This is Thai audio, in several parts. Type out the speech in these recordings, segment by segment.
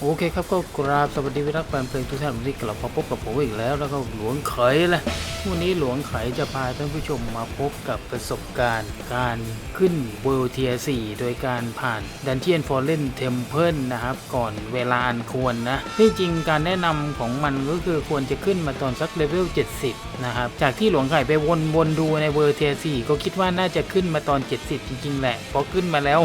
โอเคครับก็กราบสวัสดีวิรักแฟนเพลงทุกท่านวันนี้กลับมาพบกับผมอีกแล้วแล้วก็หลวงเขยแหละวันนี้หลวงเขยจะพาท่านผู้ชมมาพบกับประสบการณ์ การขึ้นเวลเทีย4โดยการผ่านดันเจียนฟอร์เรนเทมเพิลนะครับ ก่อนเวลาอันควรนะที่จริงการแนะนำของมันก็คือควรจะขึ้นมาตอนสักเลเวล70นะครับจากที่หลวงไข่ไปวนๆดูในเวลเทีย4ก็คิดว่าน่าจะขึ้นมาตอน 70 จริง ๆ แหละพอขึ้นมาแล้ว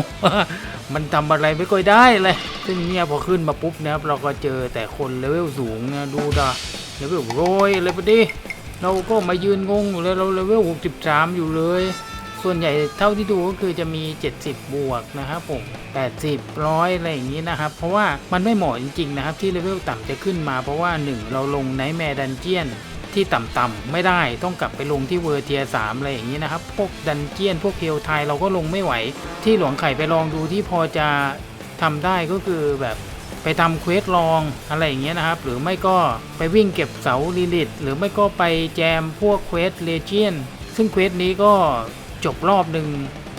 มันทำอะไรไม่ค่อยได้เลยซึ่งเนี่ยพอขึ้นมาปุ๊บนะครับเราก็เจอแต่คนเลเวลสูงนะดูดาเลเวลรยอะไรไปดิเราก็มายืนงงอยู่เลยเราเลเวล63 อยู่เลย ส่วนใหญ่เท่าที่ดูก็คือจะมี 70 บวกนะครับผม80ร้อยอะไรอย่างนี้นะครับ เพราะว่ามันไม่เหมาะจริงๆนะครับที่เลเวลต่ำจะขึ้นมาเพราะว่า 1 เราลงไนท์แมร์ดันเจียน ที่ต่ำๆไม่ได้ต้องกลับไปลงที่เวอร์เทียสามอะไรอย่างนี้นะครับ พวกดันเจียนพวกเฮลไทยเราก็ลงไม่ไหว ที่หลวงไข่ไปลองดูที่พอจะทำได้ก็คือแบบไปทำเควสลองอะไรอย่างเงี้ยนะครับ หรือไม่ก็ไปวิ่งเก็บเสาลิลิตหรือไม่ก็ไปแจมพวกเควสเลเจียนซึ่งเควสนี้ก็จบรอบหนึ่ง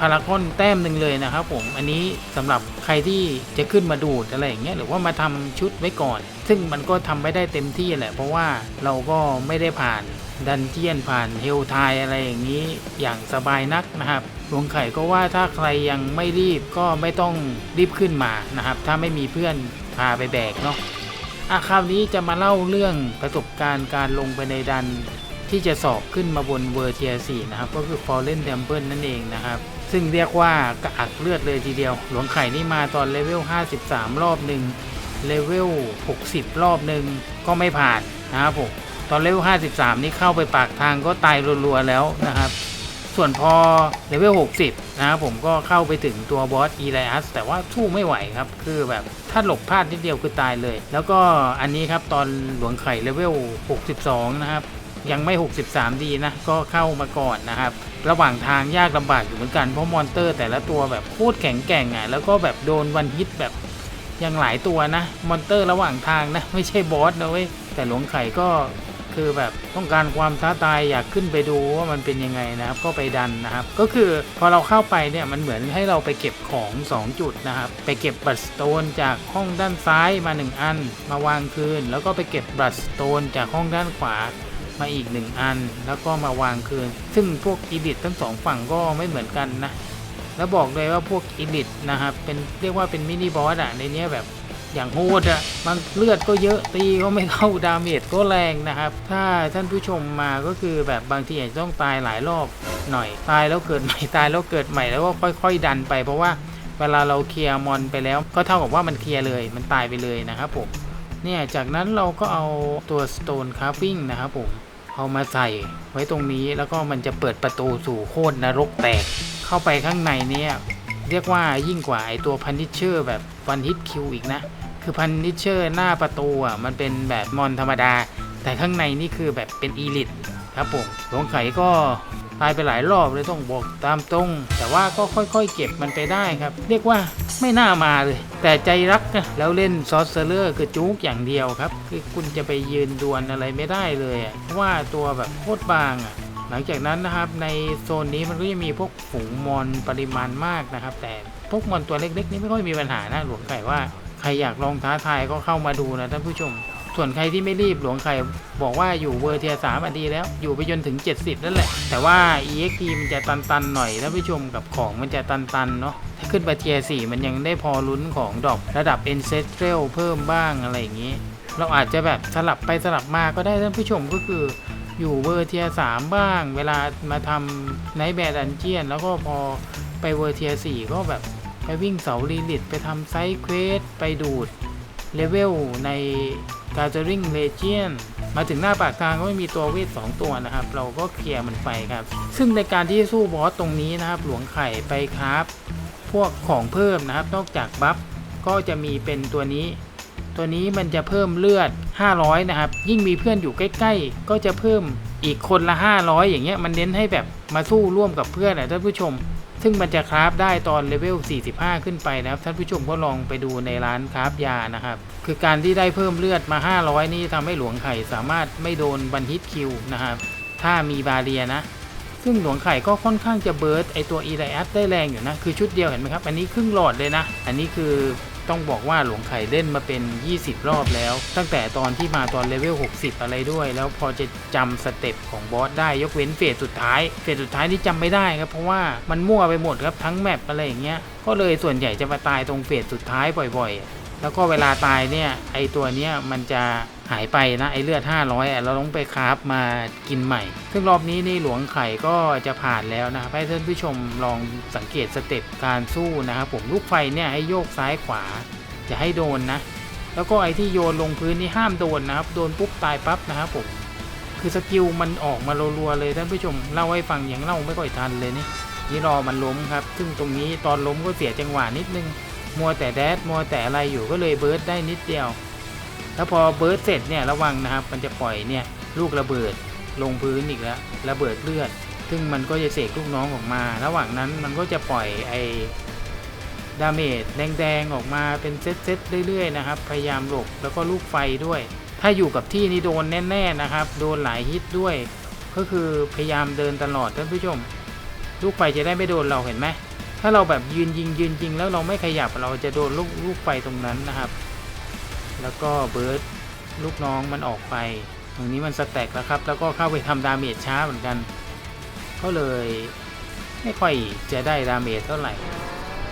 พารากอนแต้มหนึ่งเลยนะครับผมอันนี้สำหรับใครที่จะขึ้นมาดูดอะไรอย่างเงี้ยหรือว่ามาทำชุดไว้ก่อน ซึ่งมันก็ทำไม่ได้เต็มที่แหละ เพราะว่าเราก็ไม่ได้ผ่านดันเจียนผ่านเฮลไทอะไรอย่างนี้อย่างสบายนักนะครับหลวงไข่ก็ว่าถ้าใครยังไม่รีบก็ไม่ต้องรีบขึ้นมานะครับ ถ้าไม่มีเพื่อนพาไปแบกเนาะอะคราวนี้จะมาเล่าเรื่องประสบการณ์การลงไปในดันที่จะสอบขึ้นมาบนเวอร์เทีย4นะครับ ก็คือ Fallen Temple นั่นเองนะครับ ซึ่งเรียกว่ากระอักเลือดเลยทีเดียว หลวงไข่นี่มาตอนเลเวล 53 รอบหนึ่งเลเวล 60 รอบหนึ่งก็ไม่ผ่านนะครับผมตอนเลเวล 53 นี่เข้าไปปากทางก็ตายรัวๆแล้วนะครับ ส่วนพอเลเวล 60 นะครับผมก็เข้าไปถึงตัวบอสอีไลอัสแต่ว่าสู้ไม่ไหวครับ คือแบบถ้าหลบพลาดนิดเดียวคือตายเลย แล้วก็อันนี้ครับตอนหลวงไข่เลเวล 62 นะครับ ยังไม่ 63 ดีนะ ก็เข้ามาก่อนนะครับ ระหว่างทางยากลำบากอยู่เหมือนกัน เพราะมอนเตอร์แต่ละตัวแบบโคตรแข็งแกร่งอะ แล้วก็แบบโดนวันฮิตแบบยังหลายตัวนะ มอนเตอร์ระหว่างทางนะ ไม่ใช่บอสนะเว้ย แต่หลวงไข่ก็คือแบบต้องการความท้าทายอยากขึ้นไปดูว่ามันเป็นยังไงนะครับ ก็ไปดันนะครับ ก็คือพอเราเข้าไปเนี่ยมันเหมือนให้เราไปเก็บของ 2 จุดนะครับ ไปเก็บบัตสโตนจากห้องด้านซ้ายมา 1 อัน มาวางคืน แล้วก็ไปเก็บบัตสโตนจากห้องด้านขวา มาอีกหนึ่งอัน แล้วก็มาวางคืน ซึ่งพวกอีดิททั้งสองฝั่งก็ไม่เหมือนกันนะ แล้วบอกเลยว่าพวกอีดิทนะครับเป็นเรียกว่าเป็นมินิบอสอะในเนี้ยแบบอย่างโหดอะมันเลือดก็เยอะตีก็ไม่เข้าดาเมจก็แรงนะครับ ถ้าท่านผู้ชมมาก็คือแบบบางทีอาจจะต้องตายหลายรอบหน่อย ตายแล้วเกิดใหม่ตายแล้วเกิดใหม่แล้วก็ค่อย ๆ ดันไปเพราะว่าเวลาเราเคลียร์มอนไปแล้ว ก็เท่ากับว่ามันเคลียร์เลยมันตายไปเลยนะครับผมเนี่ยจากนั้นเราก็เอาตัว Stone Carving นะครับผม เอามาใส่ไว้ตรงนี้แล้วก็มันจะเปิดประตูสู่โคตรนรกแตก เข้าไปข้างในเนี่ยเรียกว่ายิ่งกว่าไอตัวพันนิชเชอร์แบบวันฮิตคิวอีกนะ คือพันนิชเชอร์หน้าประตูอะมันเป็นแบบมอนธรรมดา แต่ข้างในนี่คือแบบเป็นอีลิทครับผมสงไข่ก็ ตายไปหลายรอบเลยต้องบอกตามตรง แต่ว่าก็ค่อยๆ เก็บมันไปได้ครับ เรียกว่าไม่น่ามาเลย แต่ใจรักนะแล้วเล่นซอสเซอร์คือจุกอย่างเดียวครับ คือคุณจะไปยืนดวลอะไรไม่ได้เลยเพราะว่าตัวแบบโคตรบางอะหลังจากนั้นนะครับในโซนนี้มันก็จะมีพวกฝูงมอนปริมาณมากนะครับ แต่พวกมอนตัวเล็กๆ นี่ไม่ค่อยมีปัญหานะหลวงไข่ว่าใครอยากลองท้าทายก็เข้ามาดูนะท่านผู้ชม ส่วนใครที่ไม่รีบหลวงไข่บอกว่าอยู่เวอร์เทียสามอดีแล้ว อยู่ไปจนถึง 70 นั่นแหละ แต่ว่า EXP มันจะตันๆหน่อยท่านผู้ชมกับของมันจะตันๆเนาะถ้าขึ้นไปเทียสี่มันยังได้พอลุ้นของดอกระดับ Ancestral เพิ่มบ้างอะไรอย่างนี้ เราอาจจะแบบสลับไปสลับมาก็ได้ท่านผู้ชมก็คืออยู่เวอร์เทียสามบ้าง เวลามาทำไนท์แบรดันเจียน แล้วก็พอไปเวอร์เทียสี่ก็แบบไปวิ่งเสาลีลิตไปทำไซด์เควสไปดูด เลเวลใน g a t h e r i n g Legion มาถึงหน้าปากทางก็ไม่มีตัวเวท 2 ตัวนะครับ เราก็เคลียร์มันไปครับ ซึ่งในการที่สู้บอสตรงนี้นะครับ หลวงไข่ไปครับ พวกของเพิ่มนะครับ นอกจากบัฟก็จะมีเป็นตัวนี้ ตัวนี้มันจะเพิ่มเลือด 500 นะครับ ยิ่งมีเพื่อนอยู่ใกล้ๆ ก็จะเพิ่มอีกคนละ 500 อย่างเงี้ย มันเน้นให้แบบมาสู้ร่วมกับเพื่อนนะท่านผู้ชม ซึ่งมันจะคราฟได้ตอนเลเวล 45 ขึ้นไปนะครับ ท่านผู้ชมก็ลองไปดูในร้านคราฟยานะครับ คือการที่ได้เพิ่มเลือดมา 500 นี่ทำให้หลวงไข่สามารถไม่โดนบันทิตคิวนะครับ ถ้ามีบาเรียนะ ซึ่งหลวงไข่ก็ค่อนข้างจะเบิร์ดไอตัวอีไลอัสได้แรงอยู่นะ คือชุดเดียวเห็นไหมครับ อันนี้ครึ่งหลอดเลยนะ อันนี้คือ ต้องบอกว่าหลวงไข่เล่นมาเป็น 20 รอบแล้ว ตั้งแต่ตอนที่มาตอนเลเวล 60 อะไรด้วย แล้วพอจะจำสเต็ปของบอสได้ยกเว้นเฟสสุดท้าย เฟสสุดท้ายที่จำไม่ได้ครับ เพราะว่ามันมั่วไปหมดครับทั้งแมปอะไรอย่างเงี้ย ก็เลยส่วนใหญ่จะมาตายตรงเฟสสุดท้ายบ่อยๆ แล้วก็เวลาตายเนี่ยไอตัวเนี้ยมันจะ หายไปนะไอเลือด 500อะเราต้องไปคราฟมากินใหม่ ซึ่งรอบนี้นี่หลวงไข่ก็จะผ่านแล้วนะครับให้ท่านผู้ชมลองสังเกตสเต็ปการสู้นะครับผมลูกไฟเนี่ยให้โยกซ้ายขวาอย่าให้โดนนะ แล้วก็ไอที่โยนลงพื้นนี่ห้ามโดนนะครับโดนปุ๊บตายปั๊บนะครับผมคือสกิลมันออกมารัวๆเลยท่านผู้ชมเล่าให้ฟังอย่างเล่าไม่ค่อยทันเลยนี่นี่รอมันล้มครับ ซึ่งตรงนี้ตอนล้มก็เสียจังหวะนิดนึง มัวแต่แดดมัวแต่อะไรอยู่ก็เลยเบิร์ดได้นิดเดียว แล้วพอเบิร์ดเสร็จเนี่ยระวังนะครับ มันจะปล่อยเนี่ยลูกระเบิดลงพื้นอีกแล้วระเบิดเลือด ซึ่งมันก็จะเสกลูกน้องออกมา ระหว่างนั้นมันก็จะปล่อยไอ้ดาเมจแดงๆออกมาเป็นเซตๆเรื่อยๆนะครับ พยายามหลบแล้วก็ลูกไฟด้วย ถ้าอยู่กับที่นี่โดนแน่ๆนะครับ โดนหลายฮิตด้วย ก็คือพยายามเดินตลอดท่านผู้ชม ลูกไฟจะได้ไม่โดนเราเห็นไหมถ้าเราแบบยืนยิงยืนยิงแล้วเราไม่ขยับเราจะโดนลูกลูกไฟตรงนั้นนะครับ แล้วก็เบิร์ดลูกน้องมันออกไปตรงนี้มันสแต็กแล้วครับ แล้วก็เข้าไปทำดาเมจช้าเหมือนกัน ก็เลยไม่ค่อยจะได้ดาเมจเท่าไหร่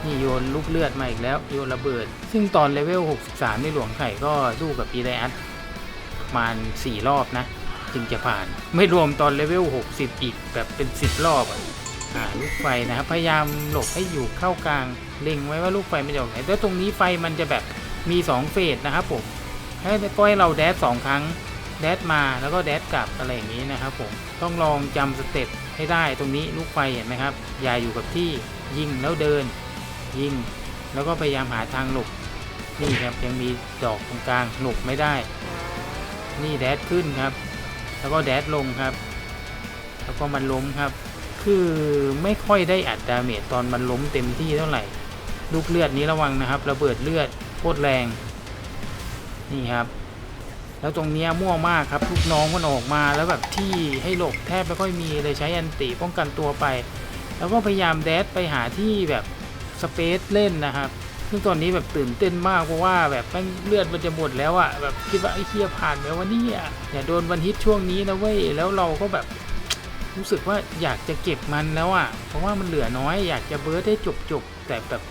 นี่โยนลูกเลือดมาอีกแล้วโยนระเบิด ซึ่งตอนเลเวล 63 ในหลวงไข่ก็สู้กับอีไดอัสประมาณ 4 รอบนะ จึงจะผ่าน ไม่รวมตอนเลเวล 60 อีกแบบเป็น 10 รอบอะอ่าลูกไฟนะครับ พยายามหลบให้อยู่เข้ากลางเล็งไว้ว่าลูกไฟมันจะออกไหนแล้วตรงนี้ไฟมันจะแบบ มี 2 เฟสนะครับผมให้ก็ให้เราแดดสองครั้งแดดมาแล้วก็แดดกลับอะไรอย่างนี้นะครับผมต้องลองจำสเต็ปให้ได้ตรงนี้ลูกไฟเห็นไหมครับ อย่าอยู่กับที่ยิงแล้วเดิน ยิง แล้วก็พยายามหาทางหลบนี่ครับยังมีดอกตรงกลางหลบไม่ได้ นี่แดดขึ้นครับ แล้วก็แดดลงครับ แล้วก็มันล้มครับ คือไม่ค่อยได้อัดดาเมจตอนมันล้มเต็มที่เท่าไหร่ ลูกเลือดนี้ระวังนะครับ ระเบิดเลือด โคตรแรงนี่ครับ แล้วตรงเนี้ยมั่วมากครับลูกน้องมันออกมาแล้วแบบที่ให้หลบแทบไม่ค่อยมีเลยใช้อันติป้องกันตัวไป แล้วก็พยายามแดดไปหาที่แบบสเปซเล่นนะครับซึ่งตอนนี้แบบตื่นเต้นมากเพราะว่าแบบแม่งเลือดมันจะหมดแล้วอะแบบคิดว่าไอ้เคียผ่านแล้ววะเนี่ยอย่าโดนวันฮิตช่วงนี้นะเว้ยแล้วเราก็แบบรู้สึกว่าอยากจะเก็บมันแล้วอะเพราะว่ามันเหลือน้อยอยากจะเบิร์ดให้จบจบแต่แบบ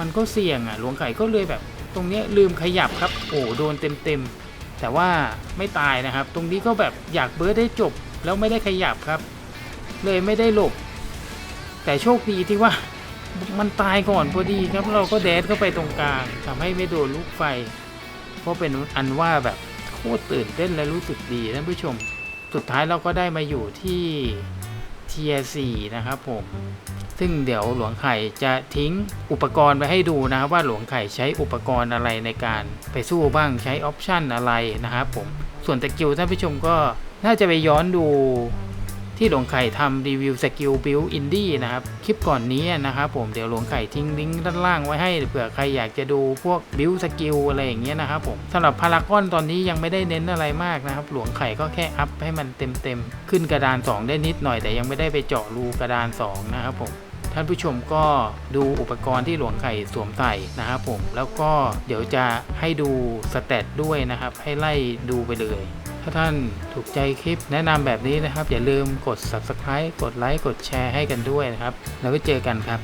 มันก็เสี่ยงอะหลวงไข่ก็เลยแบบ ตรงนี้ลืมขยับครับ โอ้โดนเต็มเต็มๆ แต่ว่าไม่ตายนะครับ ตรงนี้ก็แบบอยากเบิร์ดให้จบแล้วไม่ได้ขยับครับ เลยไม่ได้หลบ แต่โชคดีที่ว่ามันตายก่อนพอดีครับ เราก็แดดเข้าไปตรงกลางทำให้ไม่โดนลูกไฟ เพราะเป็นอันว่าแบบโคตรตื่นเต้นและรู้สึกดีท่านผู้ชม สุดท้ายเราก็ได้มาอยู่ที่ ทียสี่นะครับผม ซึ่งเดี๋ยวหลวงไข่จะทิ้งอุปกรณ์ไปให้ดูนะครับว่าหลวงไข่ใช้อุปกรณ์อะไรในการไปสู้บ้างใช้ออปชันอะไรนะครับผม ส่วนตะกิวท่านผู้ชมก็น่าจะไปย้อนดู ที่หลวงไข่ทำรีวิวสกิลบิลอินดี้นะครับ คลิปก่อนนี้นะครับผมเดี๋ยวหลวงไข่ทิ้งลิงก์ด้านล่างไว้ให้เผื่อใครอยากจะดูพวกบิลสกิลอะไรอย่างเงี้ยนะครับผมสำหรับพารากอนตอนนี้ยังไม่ได้เน้นอะไรมากนะครับ หลวงไข่ก็แค่อัพให้มันเต็มๆ ขึ้นกระดาน 2 ได้นิดหน่อยแต่ยังไม่ได้ไปเจาะรูกระดาน 2 นะครับผมท่านผู้ชมก็ดูอุปกรณ์ที่หลวงไข่สวมใส่นะครับผมแล้วก็เดี๋ยวจะให้ดูสเตตด้วยนะครับ ให้ไล่ดูไปเลย ถ้าท่านถูกใจคลิปแนะนำแบบนี้นะครับ อย่าลืมกด subscribe กดไลค์กดแชร์ให้กันด้วยนะครับ แล้วก็เจอกันครับ